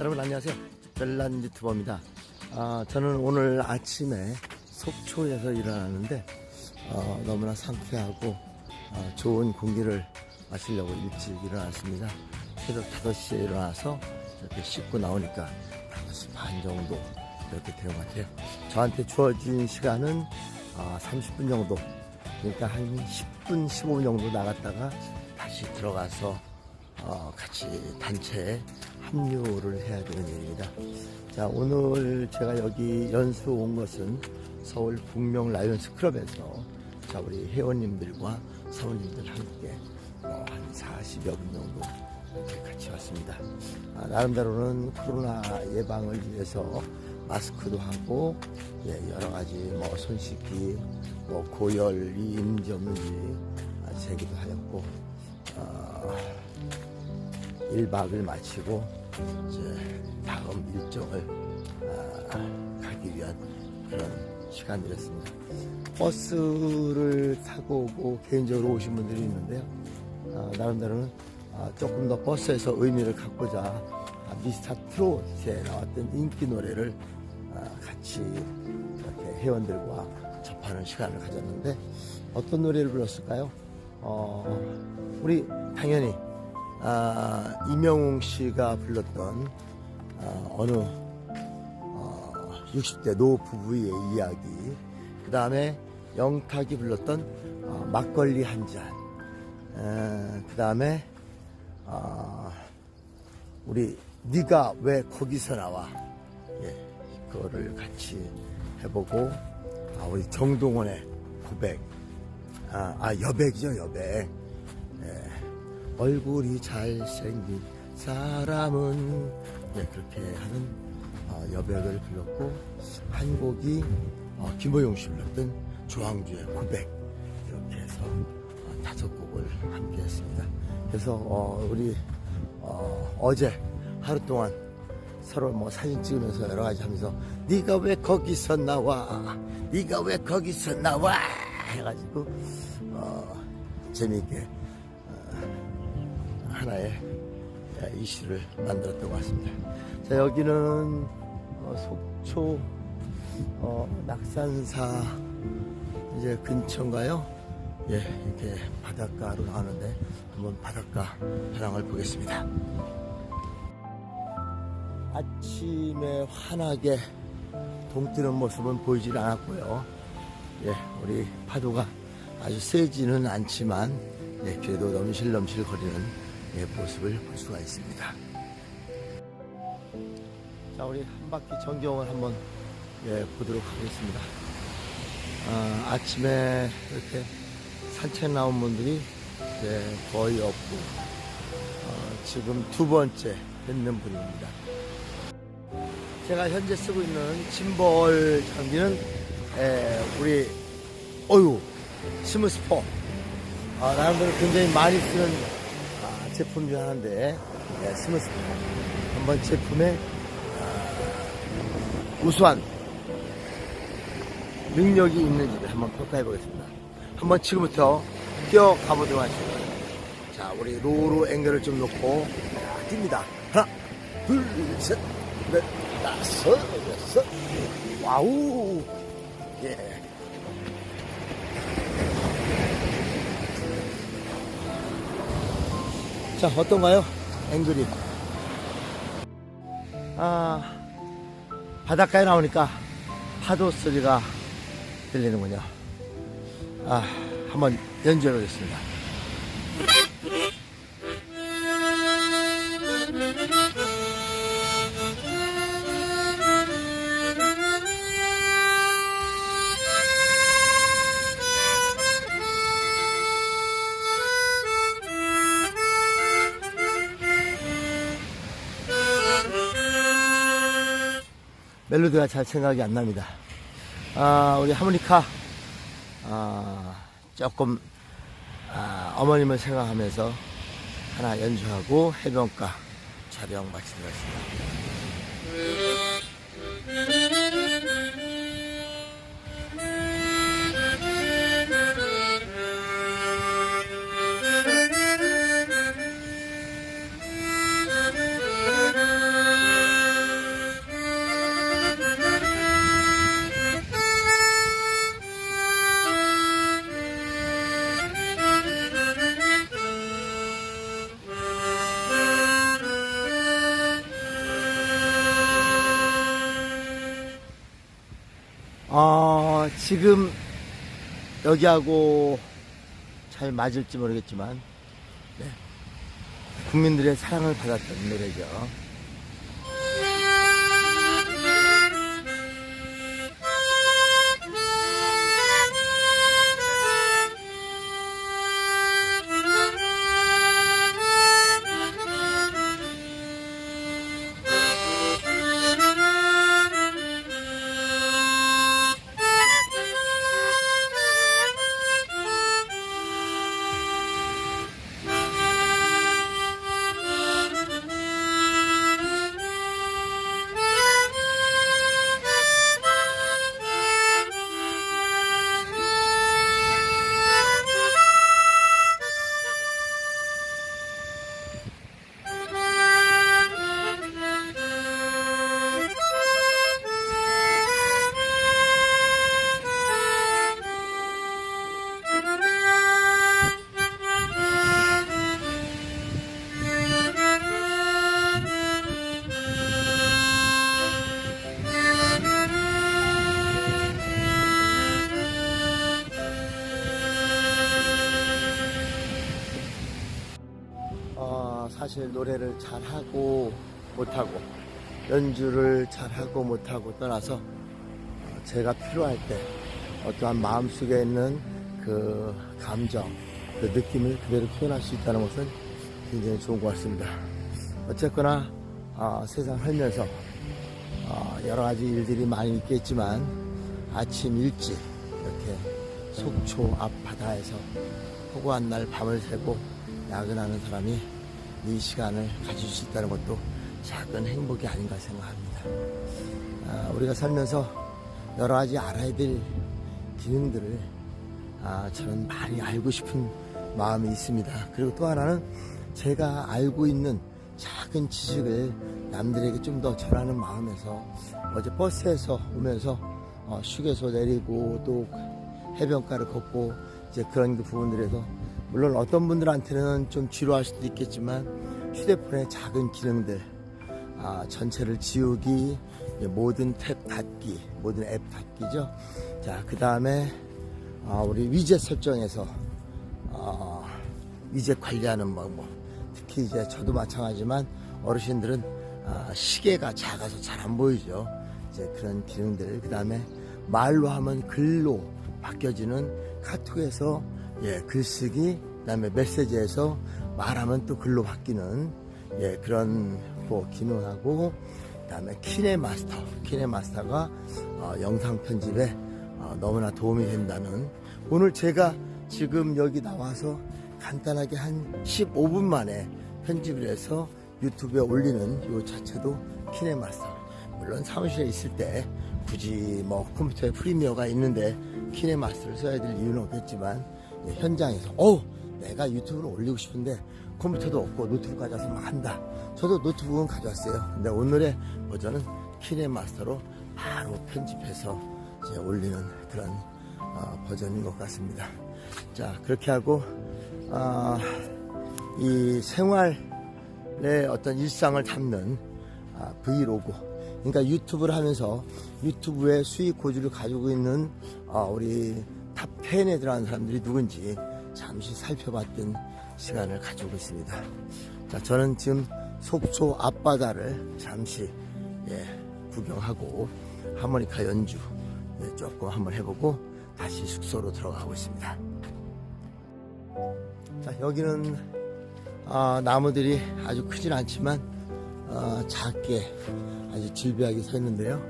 여러분 안녕하세요. 별난 유튜버입니다. 아, 저는 오늘 아침에 속초에서 일어났는데 어, 너무나 상쾌하고 어, 좋은 공기를 마시려고 일찍 일어났습니다. 새벽 5시에 일어나서 이렇게 씻고 나오니까 5시 반 정도 이렇게 된것 같아요. 저한테 주어진 시간은 아, 30분 정도 그러니까 한 10분 15분 정도 나갔다가 다시 들어가서 어, 같이 단체에 합류를 해야 되는 일입니다. 자, 오늘 제가 여기 연수 온 것은 서울 북명 라이언스 클럽에서 자, 우리 회원님들과 사모님들 함께 어, 한 40여 분 정도 같이 왔습니다. 아, 나름대로는 코로나 예방을 위해서 마스크도 하고 예, 여러 가지 뭐 손 씻기, 뭐 고열이 있는지 없는지 아, 재기도 하였고 어, 1박을 마치고 다음 일정을 아, 가기 위한 그런 시간이었습니다. 버스를 타고 오고 개인적으로 오신 분들이 있는데요. 아, 나름대로는 아, 조금 더 버스에서 의미를 갖고자 아, 미스터 트롯에 나왔던 인기 노래를 아, 같이 이렇게 회원들과 접하는 시간을 가졌는데 어떤 노래를 불렀을까요? 어, 우리 당연히 아, 이명웅 씨가 불렀던 아, 어느 어, 60대 노 부부의 이야기. 그 다음에 영탁이 불렀던 어, 막걸리 한 잔. 그 다음에 어, 우리 네가 왜 거기서 나와? 예, 그거를 같이 해보고 아, 우리 정동원의 고백. 아, 아 여백이죠 여백. 예, 얼굴이 잘생긴 사람은. 예, 그렇게 하는 어, 여백을 불렀고 한 곡이 어, 김호용 씨 불렀던 조항주의 고백. 이렇게 해서 어, 다섯 곡을 함께 했습니다. 그래서 어, 우리 어, 제 하루 동안 서로 뭐 사진 찍으면서 여러 가지 하면서 네가 왜 거기서 나와? 네가 왜 거기서 나와? 해가지고 어, 재미있게 하나의 이슈를 만들었던 것 같습니다. 자, 여기는 어, 속초 어, 낙산사 이제 근처인가요? 예, 이렇게 바닷가로 나오는데 한번 바닷가 현황을 보겠습니다. 아침에 환하게 동뜨는 모습은 보이질 않았고요. 예, 우리 파도가 아주 세지는 않지만 예, 그래도 넘실넘실 거리는 예, 모습을 볼 수가 있습니다. 자, 우리 한 바퀴 전경을 한번 예, 보도록 하겠습니다. 아, 아침에 이렇게 산책 나온 분들이 예, 거의 없고 어, 지금 두 번째 뵙는 분입니다. 제가 현재 쓰고 있는 짐벌 장비는 예, 우리 어유 스무스포 아, 나름대로 굉장히 많이 쓰는 아, 제품 중 하나인데 예, 스무스포 한번 제품의 아, 우수한 능력이 있는지를 한번 평가해 보겠습니다. 한번 지금부터 뛰어 가 보도록 하겠습니다. 자, 우리 로로 앵글을 좀 놓고 자, 뜁니다. 하나, 둘, 셋, 넷, 다섯, 여섯. 와우. 예. 자, 어떤가요? 앵글이. 아, 바닷가에 나오니까 파도 소리가 들리는군요. 아, 한번 연주해 보겠습니다. 멜로디가 잘 생각이 안 납니다. 아, 우리 하모니카, 아, 조금, 아, 어머님을 생각하면서 하나 연주하고 해변가 촬영 마치도록 하겠습니다. 지금 여기하고 잘 맞을지 모르겠지만, 네. 국민들의 사랑을 받았던 노래죠. 사실 노래를 잘하고 못하고 연주를 잘하고 못하고 떠나서 어, 제가 필요할 때 어떠한 마음속에 있는 그 감정, 그 느낌을 그대로 표현할 수 있다는 것은 굉장히 좋은 것 같습니다. 어쨌거나 어, 세상 살면서 어, 여러 가지 일들이 많이 있겠지만 아침 일찍 이렇게 속초 앞바다에서 허구한 날 밤을 새고 야근하는 사람이 이 시간을 가질 수 있다는 것도 작은 행복이 아닌가 생각합니다. 아, 우리가 살면서 여러 가지 알아야 될 기능들을 아, 저는 많이 알고 싶은 마음이 있습니다. 그리고 또 하나는 제가 알고 있는 작은 지식을 남들에게 좀 더 전하는 마음에서 어제 버스에서 오면서 어, 휴게소 내리고 또 해변가를 걷고 이제 그런 그 부분들에서 물론 어떤 분들한테는 좀 지루할 수도 있겠지만 휴대폰의 작은 기능들 아, 전체를 지우기 예, 모든 탭 닫기 모든 앱 닫기죠. 자그 다음에 아, 우리 위젯 설정에서 어, 위젯 관리하는 뭐, 뭐 특히 이제 저도 마찬가지지만 어르신들은 아, 시계가 작아서 잘 안 보이죠. 이제 그런 기능들. 그 다음에 말로 하면 글로 바뀌어지는 카톡에서 예, 글쓰기, 그다음에 메시지에서 말하면 또 글로 바뀌는 예, 그런 뭐 기능하고 그다음에 키네 마스터, 키네 마스터가 어, 영상 편집에 어, 너무나 도움이 된다는 오늘 제가 지금 여기 나와서 간단하게 한 15분 만에 편집을 해서 유튜브에 올리는 요 자체도 키네 마스터. 물론 사무실에 있을 때 굳이 뭐 컴퓨터에 프리미어가 있는데 키네 마스터를 써야 될 이유는 없겠지만 예, 현장에서 어 내가 유튜브를 올리고 싶은데 컴퓨터도 없고 노트북 가져와서 막 한다. 저도 노트북은 가져왔어요. 근데 오늘의 버전은 키네마스터로 바로 편집해서 올리는 그런 어, 버전인 것 같습니다. 자 그렇게 하고 어, 이 생활의 어떤 일상을 담는 아, 브이로그 그러니까 유튜브를 하면서 유튜브의 수익 고지를 가지고 있는 어, 우리 탑 10에 들어간 사람들이 누군지 잠시 살펴봤던 시간을 가지고 있습니다. 자, 저는 지금 속초 앞바다를 잠시 예, 구경하고 하모니카 연주 예, 조금 한번 해보고 다시 숙소로 들어가고 있습니다. 자, 여기는 아, 나무들이 아주 크진 않지만 어, 작게 아주 질비하게 서 있는데요.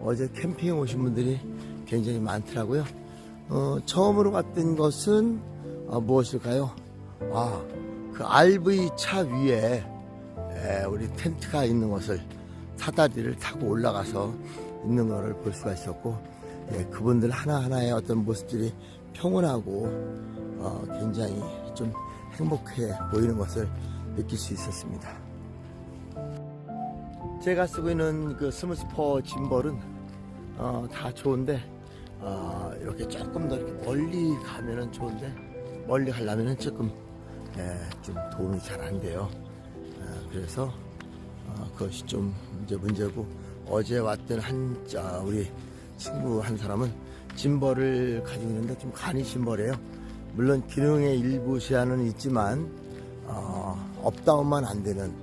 어제 캠핑 오신 분들이 굉장히 많더라고요. 어, 처음으로 갔던 것은 어, 무엇일까요? 아, 그 RV 차 위에 에, 우리 텐트가 있는 것을 사다리를 타고 올라가서 있는 것을 볼 수가 있었고 예, 그분들 하나하나의 어떤 모습들이 평온하고 어, 굉장히 좀 행복해 보이는 것을 느낄 수 있었습니다. 제가 쓰고 있는 그 스무스퍼 짐벌은 어, 다 좋은데 어, 이렇게 조금 더 이렇게 멀리 가면은 좋은데 멀리 가려면은 조금 예, 좀 도움이 잘 안 돼요. 어, 그래서 어, 그것이 좀 이제 문제고 어제 왔던 한 자, 우리 친구 한 사람은 짐벌을 가지고 있는데 좀 간이 짐벌이에요. 물론 기능의 일부 시야는 있지만 어, 업다운만 안 되는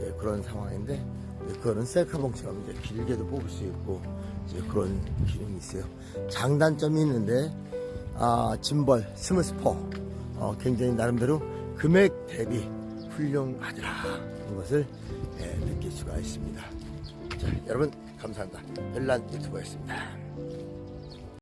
예, 그런 상황인데 예, 그거는 셀카 봉처럼 이제 길게도 뽑을 수 있고 이제 그런 기능이 있어요. 장단점이 있는데 아, 짐벌 스무스포 어, 굉장히 나름대로 금액 대비 훌륭하더라 그런 것을 예, 느낄 수가 있습니다. 자, 여러분 감사합니다. 별난 유튜버였습니다.